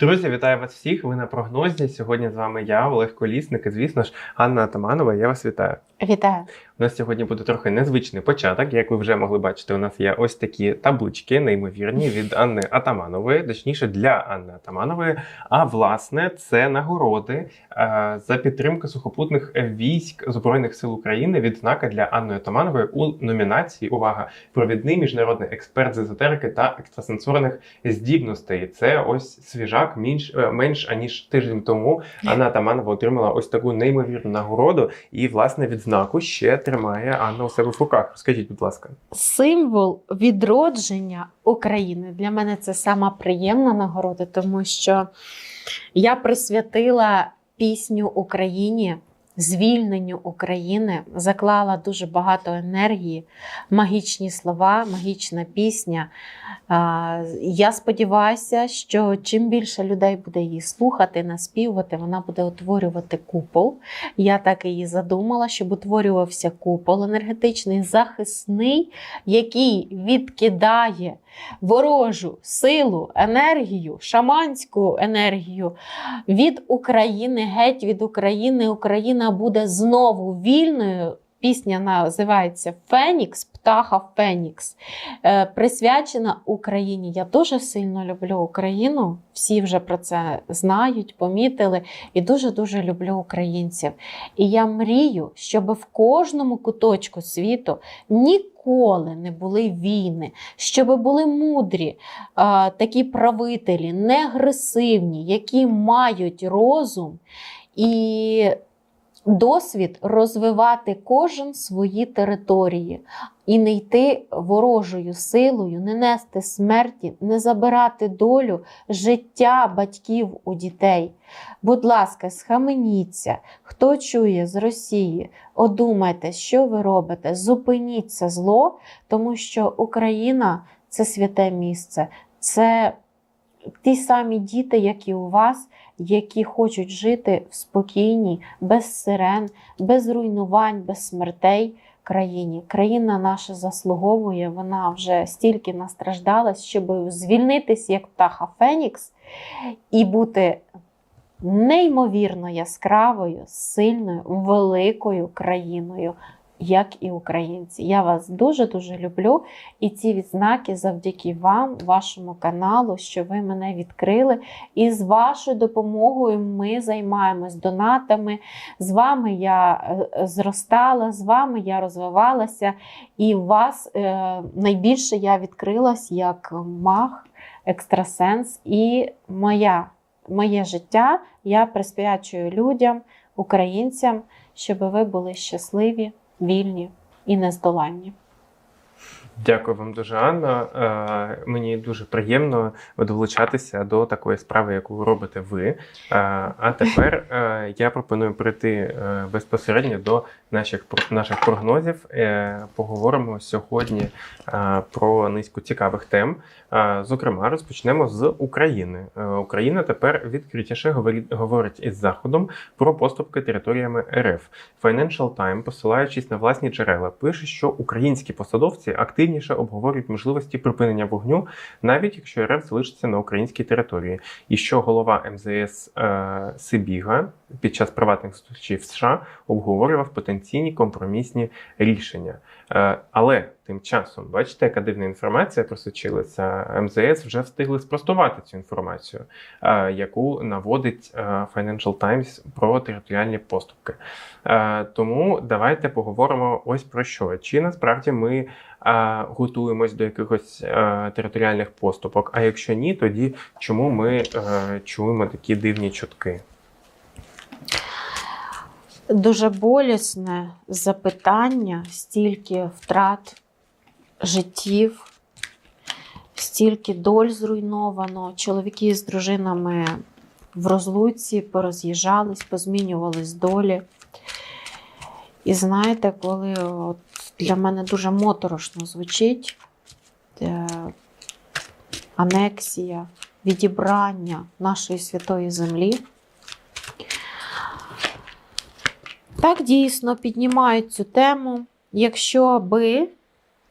Друзі, вітаю вас всіх. Ви на прогнозі. Сьогодні з вами я, Олег Колісник, і звісно ж, Анна Атаманова. Я вас вітаю. Вітаю. У нас сьогодні буде трохи незвичний початок. Як ви вже могли бачити, у нас є ось такі таблички, неймовірні від Анни Атаманової, точніше для Анни Атаманової. А власне, це нагороди е, за підтримку сухопутних військ Збройних сил України. Відзнака для Анни Атаманової у номінації Увага! Провідний міжнародний експерт з езотерики та екстрасенсорних здібностей. Це ось свіжак менш, менш аніж тиждень тому. Анна Атаманова отримала ось таку неймовірну нагороду, і власне відзнаку ще тримає Анна у себе в руках. Розкажіть, будь ласка. Символ відродження України. Для мене це сама приємна нагорода, тому що я присвятила пісню Україні, звільненню України, заклала дуже багато енергії, магічні слова, магічна пісня. Я сподіваюся, що чим більше людей буде її слухати, наспівувати, вона буде утворювати купол. Я так її задумала, щоб утворювався купол енергетичний, захисний, який відкидає ворожу силу, енергію, шаманську енергію від України, геть від України. Україна буде знову вільною. Пісня називається Фенікс, Птаха Фенікс, е, присвячена Україні. Я дуже сильно люблю Україну. Всі вже про це знають, помітили, і дуже-дуже люблю українців. І я мрію, щоб в кожному куточку світу ніколи не були війни, щоб були мудрі такі правителі, не агресивні, які мають розум і досвід розвивати кожен свої території і не йти ворожою силою, не нести смерті, не забирати долю, життя батьків у дітей. Будь ласка, схаменіться, хто чує з Росії, одумайте, що ви робите, зупиніть це зло, тому що Україна це святе місце, це ті самі діти, як і у вас, які хочуть жити в спокійній, без сирен, без руйнувань, без смертей країні. Країна наша заслуговує, вона вже стільки настраждалась, щоб звільнитись як птаха Фенікс і бути неймовірно яскравою, сильною, великою країною. Як і українці, я вас дуже дуже люблю. І ці відзнаки завдяки вам, вашому каналу, що ви мене відкрили. І з вашою допомогою ми займаємось донатами. З вами я е, зростала, з вами я розвивалася, і вас е, найбільше я відкрилась як маг, екстрасенс, і моя, моє життя я присвячую людям, українцям, щоб ви були щасливі вільні і нездоланні. Дякую вам дуже, Анна. Е, Мені дуже приємно долучатися до такої справи, яку робите ви. Е, А тепер е, я пропоную прийти безпосередньо до наших наших прогнозів. Е, Поговоримо сьогодні е, про низку цікавих тем. Е, Зокрема, розпочнемо з України. Україна тепер відкритіше говорить, із Заходом про поступки територіями РФ. Financial Times, посилаючись на власні джерела, пише, що українські посадовці активніше обговорюють можливості припинення вогню, навіть якщо РФ залишиться на українській території, і що голова МЗС Сибіга під час приватних зустрічей в США обговорював потенційні компромісні рішення. Е, але тим часом, бачите, яка дивна інформація просочилася. МЗС вже встигли спростувати цю інформацію, е, яку наводить е, Financial Times про територіальні поступки. Тому давайте поговоримо ось про що. Чи насправді ми готуємось до якихось територіальних поступок? А якщо ні, тоді чому ми чуємо такі дивні чутки? Дуже болісне запитання, стільки втрат життів, стільки доль зруйновано. Чоловіки з дружинами в розлуці пороз'їжджались, позмінювались долі. І знаєте, коли от для мене дуже моторошно звучить е, анексія, відібрання нашої святої землі. Так дійсно піднімають цю тему. Якщо би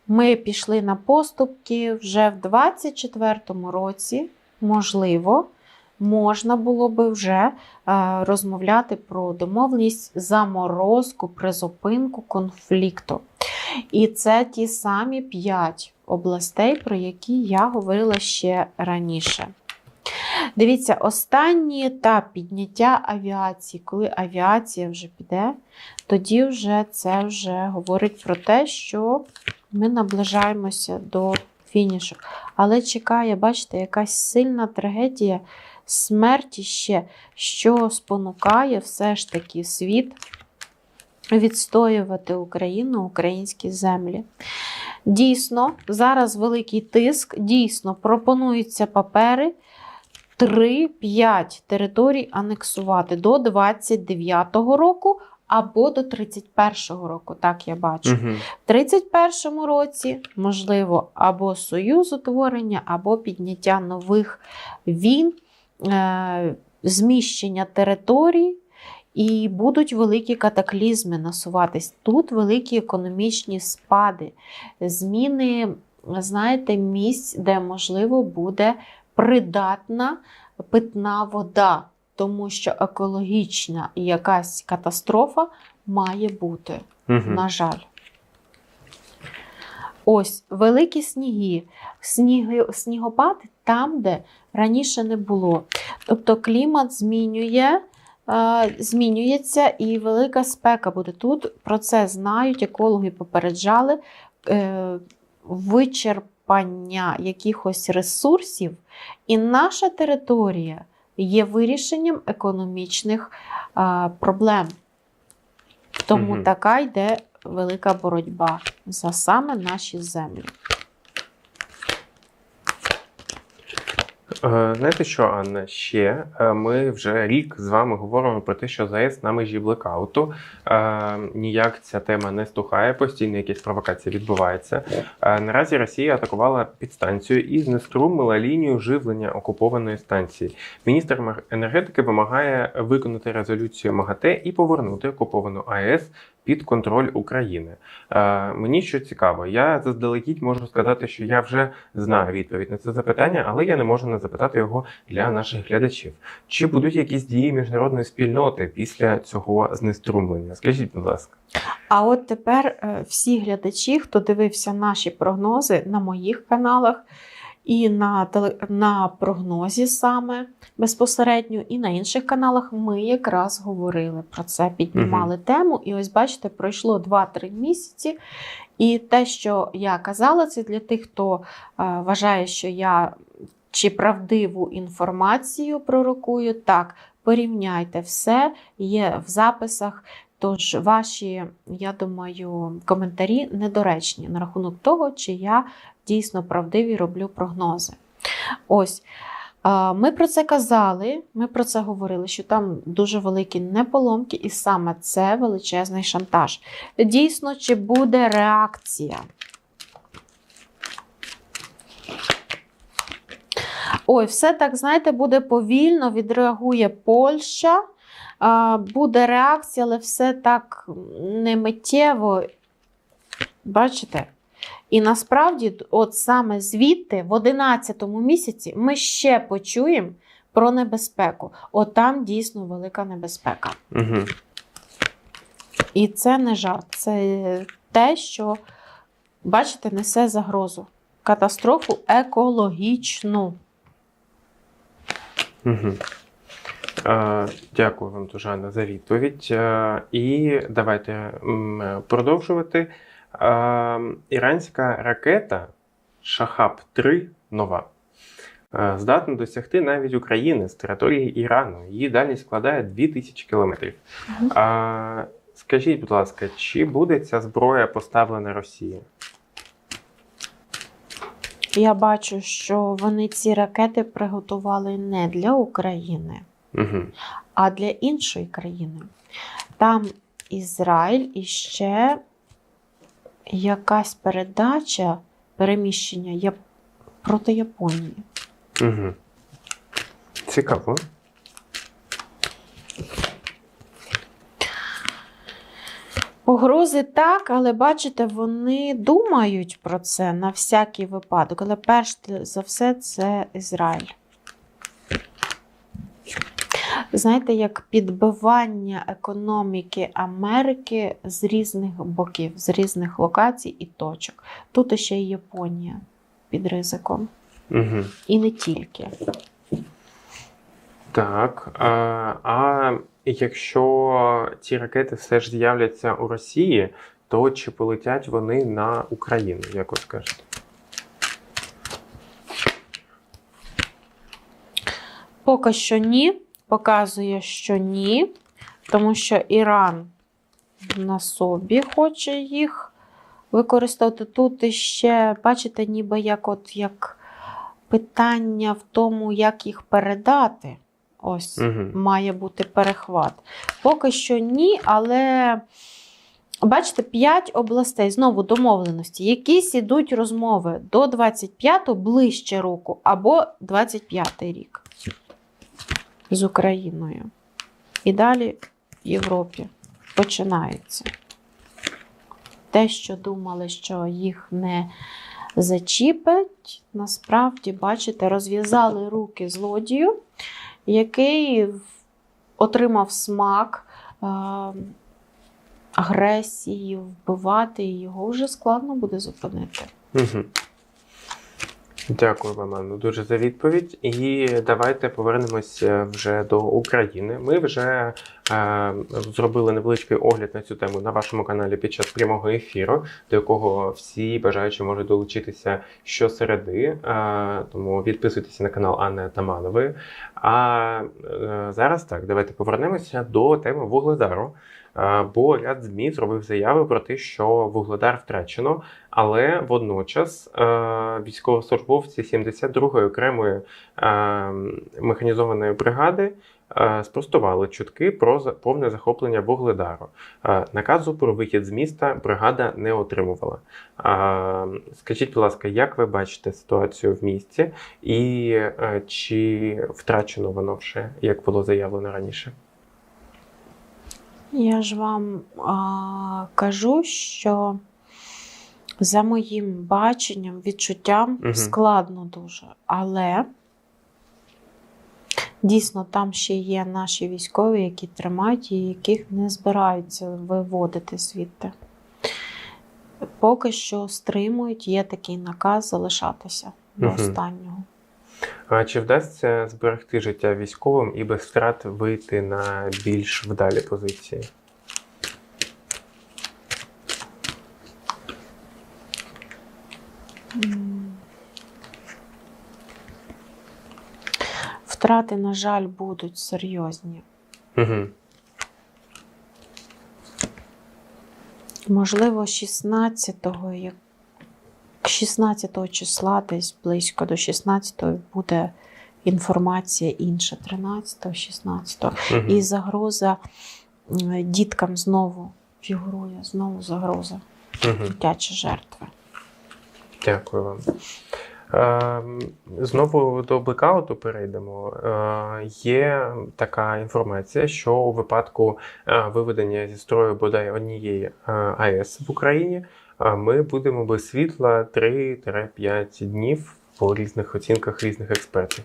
ми пішли на поступки вже в 2024 році, можливо, можна було би вже е, розмовляти про домовленість заморозку, призупинку конфлікту. І це ті самі п'ять областей, про які я говорила ще раніше. Дивіться, останній етап підняття авіації, коли авіація вже піде, тоді вже це вже говорить про те, що ми наближаємося до фінішу. Але чекає, бачите, якась сильна трагедія смерті ще, що спонукає все ж таки світ відстоювати Україну, українські землі. Дійсно, зараз великий тиск, дійсно пропонуються папери 3-5 територій анексувати до 29-го року або до 31-го року, так я бачу. Угу. В 31-му році, можливо, або союз утворення, або підняття нових війн, е, зміщення територій, і будуть великі катаклізми насуватись. Тут великі економічні спади, зміни, знаєте, місць, де можливо буде придатна питна вода, тому що екологічна якась катастрофа має бути. Угу. На жаль. Ось великі сніги, сніги, снігопад там, де раніше не було. Тобто клімат змінює, е, змінюється і велика спека буде тут. Про це знають, екологи попереджали. Е, вичерпання якихось ресурсів, і наша територія є вирішенням економічних е, проблем. Тому угу. така йде велика боротьба за саме наші землі. Знаєте що, Анна? Ще е, ми вже рік з вами говоримо про те, що ЗАЕС на межі блекауту. Е, Ніяк ця тема не стухає, постійно якісь провокації відбуваються. Е, Наразі Росія атакувала підстанцію і знеструмила лінію живлення окупованої станції. Міністр енергетики вимагає виконати резолюцію МАГАТЕ і повернути окуповану АЕС під контроль України. Е, Мені що цікаво, я заздалегідь можу сказати, що я вже знаю відповідь на це запитання, але я не можу не запитати його для наших глядачів. Чи будуть якісь дії міжнародної спільноти після цього знеструмлення? Скажіть, будь ласка. А от тепер е, всі глядачі, хто дивився наші прогнози на моїх каналах, і на, на прогнозі саме безпосередньо, і на інших каналах ми якраз говорили про це, піднімали тему. І ось бачите, пройшло 2-3 місяці. І те, що я казала, це для тих, хто е, вважає, що я чи правдиву інформацію пророкую. Так, порівняйте все, є в записах. Тож ваші, я думаю, коментарі недоречні на рахунок того, чи я дійсно правдиві роблю прогнози. Ось. Ми про це казали, ми про це говорили, що там дуже великі неполомки, і саме це величезний шантаж. Дійсно, чи буде реакція? Ой, все так, знаєте, буде повільно, відреагує Польща. Буде реакція, але все так не миттєво. Бачите? І насправді, от саме звідти, в 11 місяці, ми ще почуємо про небезпеку. От там дійсно велика небезпека. Угу. І це не жарт, це те, що, бачите, несе загрозу. Катастрофу екологічну. Угу. Дякую вам дуже, Анна, за відповідь. І давайте продовжувати. Іранська ракета Шахаб-3 нова. е, Здатна досягти навіть України з території Ірану. Її дальність складає 2000 кілометрів. А, скажіть, будь ласка, чи буде ця зброя поставлена Росії? Я бачу, що вони ці ракети приготували не для України, Угу. а для іншої країни. Там Ізраїль і ще якась передача переміщення Яп- проти Японії. Угу. Цікаво. Погрози так, але бачите, вони думають про це на всякий випадок. Але перш за все, це Ізраїль. Знаєте, як підбивання економіки Америки з різних боків, з різних локацій і точок. Тут ще й Японія під ризиком. Угу. І не тільки. Так. А, а якщо ці ракети все ж з'являться у Росії, то чи полетять вони на Україну, як ви скажете? Поки що ні. Показує, що ні, тому що Іран на собі хоче їх використовувати. Тут іще, бачите, ніби як от як питання в тому, як їх передати. Ось Угу. має бути перехват. Поки що ні, але бачите, 5 областей, знову домовленості. Якісь ідуть розмови до 25-го ближче року або 25-й рік з Україною. І далі в Європі починається. Те, що думали, що їх не зачіпить, насправді, бачите, розв'язали руки злодію, який отримав смак е, агресії, вбивати, і його вже складно буде зупинити. Угу. Дякую вам, Анно, дуже за відповідь. І давайте повернемося вже до України. Ми вже е, зробили невеличкий огляд на цю тему на вашому каналі під час прямого ефіру, до якого всі бажаючі можуть долучитися щосереди. Е, тому підписуйтесь на канал Анни Атаманової. А е, зараз так, давайте повернемося до теми вугледару. Бо ряд ЗМІ зробив заяви про те, що вугледар втрачено, але водночас е, військовослужбовці 72-ї окремої е, механізованої бригади е, спростували чутки про повне захоплення вугледару. Наказу про вихід з міста бригада не отримувала. Скажіть, будь ласка, як ви бачите ситуацію в місті, і чи втрачено воно вже, як було заявлено раніше? Я ж вам а, кажу, що за моїм баченням, відчуттям Мгм. складно дуже. Але дійсно там ще є наші військові, які тримають і яких не збираються виводити звідти. Поки що стримують, є такий наказ залишатися до останнього. А чи вдасться зберегти життя військовим і без втрат вийти на більш вдалі позиції? Втрати, на жаль, будуть серйозні. Угу. Можливо, 16-го, як 16 числа, десь близько до 16-го буде інформація інша, 13-го, 16-го. Угу. І загроза діткам знову фігурує, знову загроза, Угу. дитячі жертви. Дякую вам. Ем, Знову до блекауту перейдемо. Е, Є така інформація, що у випадку е, виведення зі строю бодай однієї е, АЕС в Україні е, ми будемо без світла 3-5 днів по різних оцінках різних експертів.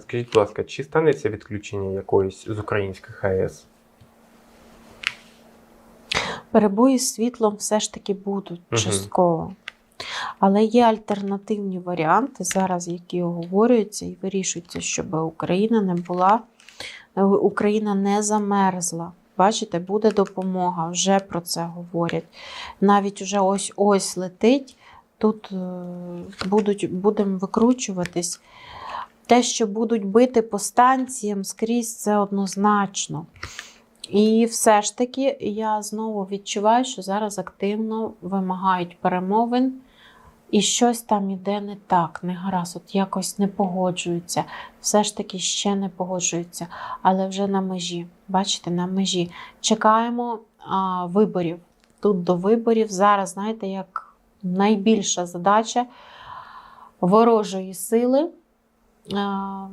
Скажіть, будь ласка, чи станеться відключення якоїсь з українських АЕС? Перебої з світлом все ж таки будуть Мгм. частково. Але є альтернативні варіанти зараз, які оговорюються і вирішуються, щоб Україна не була, е, Україна не замерзла. Бачите, буде допомога, вже про це говорять. Навіть уже ось ось летить, тут е, будуть, будемо викручуватись. Те, що будуть бити по станціям скрізь, це однозначно. І все ж таки я знову відчуваю, що зараз активно вимагають перемовин, і щось там іде не так, не гаразд, от якось не погоджуються. Все ж таки ще не погоджуються, але вже на межі. Бачите, на межі. Чекаємо а, виборів. Тут до виборів зараз, знаєте, як найбільша задача ворожої сили. А,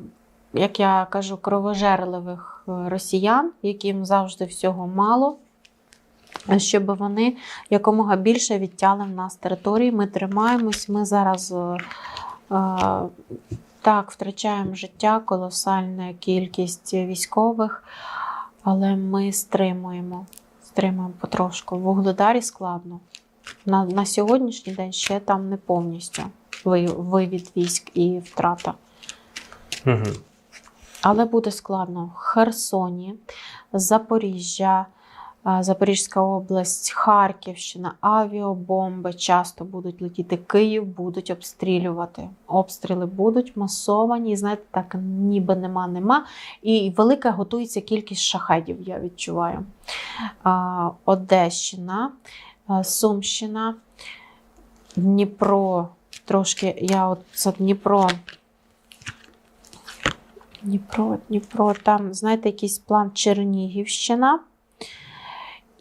як я кажу, кровожерливих е, росіян, яким завжди всього мало, щоб вони якомога більше відтяли в нас території. Ми тримаємось. Ми зараз е, е, Так, втрачаємо життя, колосальна кількість військових, але ми стримуємо. Стримуємо потрошку. В Угледарі складно. На, на сьогоднішній день ще там не повністю вивід військ і втрата. Угу. Але буде складно. В Херсоні, Запоріжжя, Запорізька область, Харківщина, авіабомби часто будуть летіти. Київ будуть обстрілювати. Обстріли будуть масовані, знаєте, так ніби нема, нема. І велика готується кількість шахедів, я відчуваю. Одещина, Сумщина, Дніпро. Трошки я от за Дніпро Дніпро, Дніпро, там, знаєте, якийсь план Чернігівщина.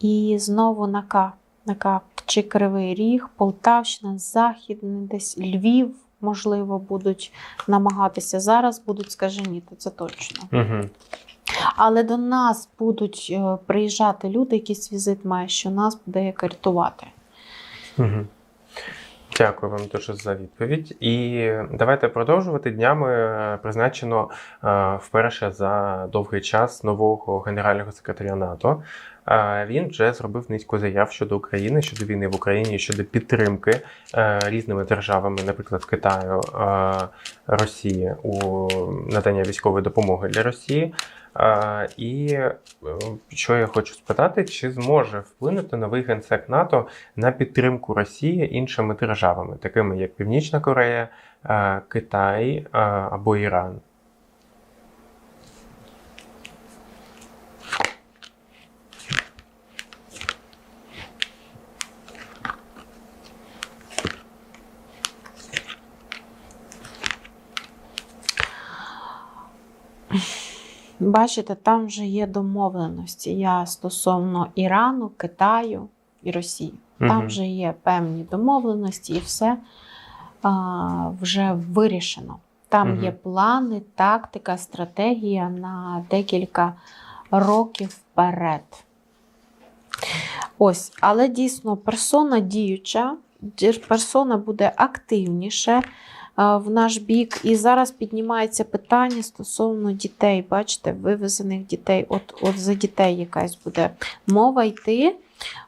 І знову на К. На К. Чи Кривий Ріг, Полтавщина, Західний, десь Львів, можливо, будуть намагатися. Зараз будуть скаженіти, це точно. Угу. Але до нас будуть е, приїжджати люди, якийсь візит має, що нас буде як рятувати. Угу. Дякую вам дуже за відповідь. І давайте продовжувати. Днями е, призначено е, вперше за довгий час нового генерального секретаря НАТО. Е, Він вже зробив низку заяв щодо України, щодо війни в Україні, щодо підтримки різними державами, наприклад, Китаю, Росії у надання військової допомоги для Росії. І е, що я хочу спитати, чи зможе вплинути новий генсек НАТО на підтримку Росії іншими державами, такими як Північна Корея, е, Китай е, або Іран? Бачите, там вже є домовленості. Я стосовно Ірану, Китаю і Росії. Там Мгм. вже є певні домовленості, і все а, вже вирішено. Там Мгм. є плани, тактика, стратегія на декілька років вперед. Ось, але дійсно персона діюча, персона буде активніше в наш бік. І зараз піднімається питання стосовно дітей. Бачите, вивезених дітей. От, от за дітей якась буде мова йти.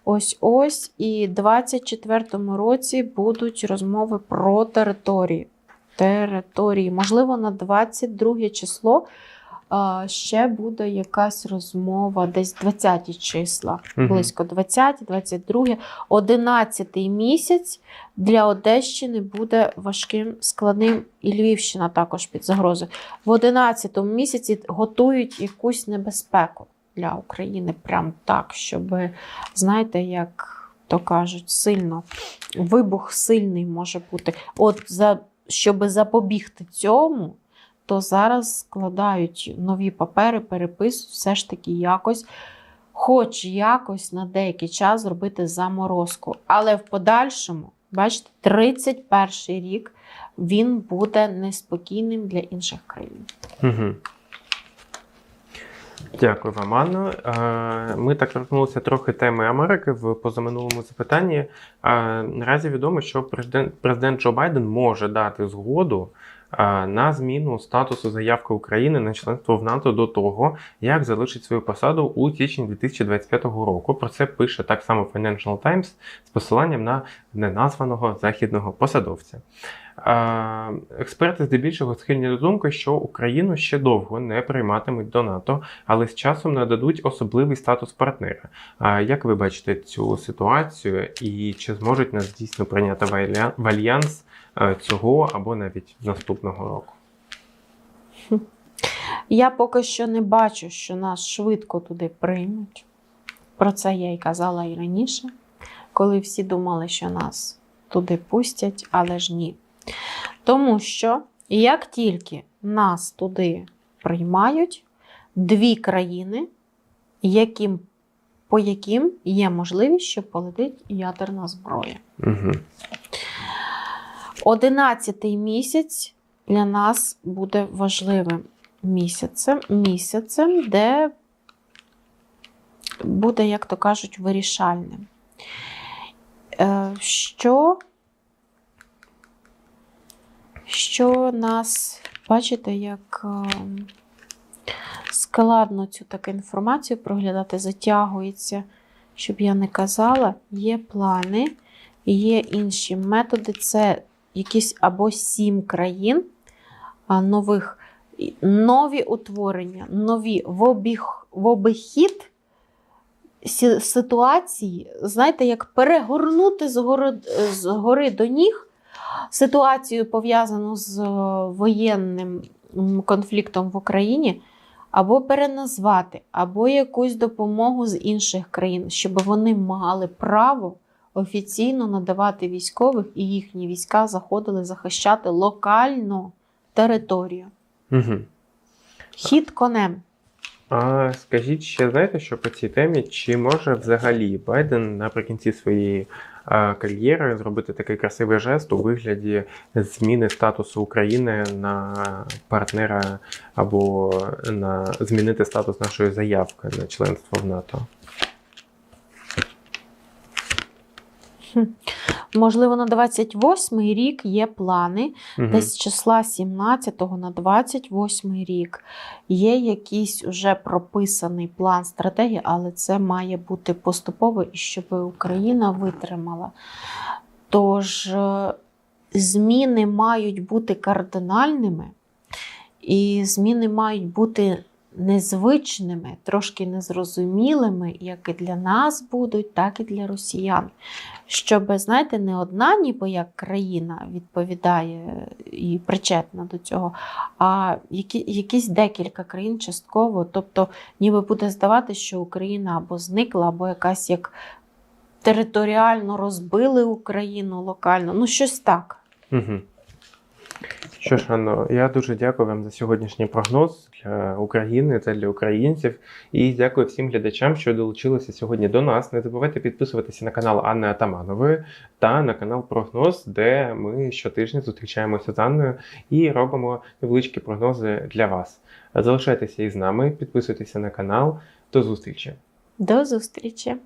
Ось ось. І в 24-му році будуть розмови про території. Території. Можливо, на 22 число ще буде якась розмова, десь 20 числа, Мгм. близько 20, 22, 11 місяць для Одещини буде важким, складним, і Львівщина також під загрозою. В 11 місяці готують якусь небезпеку для України. Прям так, щоб, знаєте, як то кажуть, сильно вибух сильний може бути. От за щоб запобігти цьому, то зараз складають нові папери, переписують, все ж таки якось, хоч якось на деякий час зробити заморозку. Але в подальшому, бачите, 31 рік він буде неспокійним для інших країн. Угу. Дякую вам, Анно. Е, Ми так торкнулися трохи теми Америки в позаминулому запитанні. Наразі відомо, що президент, президент Джо Байден може дати згоду на зміну статусу заявки України на членство в НАТО до того, як залишить свою посаду у січні 2025 року. Про це пише так само Financial Times з посиланням на неназваного західного посадовця. Експерти здебільшого схильні до думки, що Україну ще довго не прийматимуть до НАТО, але з часом нададуть особливий статус партнера. Як ви бачите цю ситуацію, і чи зможуть нас дійсно прийняти в альянс цього або навіть наступного року? Я поки що не бачу, що нас швидко туди приймуть. Про це я й казала і раніше, коли всі думали, що нас туди пустять, але ж ні. Тому що як тільки нас туди приймають, дві країни, яким, по яким є можливість, що полетить ядерна зброя. Угу. Одинадцятий місяць для нас буде важливим місяцем, місяцем, де буде, як то кажуть, вирішальним. Е, Що, що нас Бачите, як ем, складно цю таку інформацію проглядати, затягується, щоб я не казала. Є плани, є інші методи. Це якісь або сім країн нових, нові утворення, нові в, обіг, в обихід ситуації, знаєте, як перегорнути з гори, з гори до ніг ситуацію пов'язану з е, воєнним конфліктом в Україні, або переназвати, або якусь допомогу з інших країн, щоб вони мали право офіційно надавати військових і їхні війська заходили захищати локальну територію. Угу. Хід конем. А скажіть ще, знаєте, що по цій темі, чи може взагалі Байден наприкінці своєї а, кар'єри зробити такий красивий жест у вигляді зміни статусу України на партнера або на змінити статус нашої заявки на членство в НАТО? Можливо, на 28-й рік є плани. Мгм. Десь з числа 17 на 28 рік є якийсь уже прописаний план стратегії, але це має бути поступово і щоб Україна витримала. Тож е, зміни мають бути кардинальними, і зміни мають бути незвичними, трошки незрозумілими, як і для нас будуть, так і для росіян. Щоб, знаєте, не одна, ніби як країна відповідає і причетна до цього, а які, якісь декілька країн частково. Тобто, ніби буде здавати, що Україна або зникла, або якась як територіально розбили Україну локально. Ну, щось так. Угу. Що ж, Анно, я дуже дякую вам за сьогоднішній прогноз для України та для українців. І дякую всім глядачам, що долучилися сьогодні до нас. Не забувайте підписуватися на канал Анни Атаманової та на канал Прогноз, де ми щотижня зустрічаємося з Анною і робимо невеличкі прогнози для вас. Залишайтеся із нами, підписуйтеся на канал. До зустрічі! До зустрічі!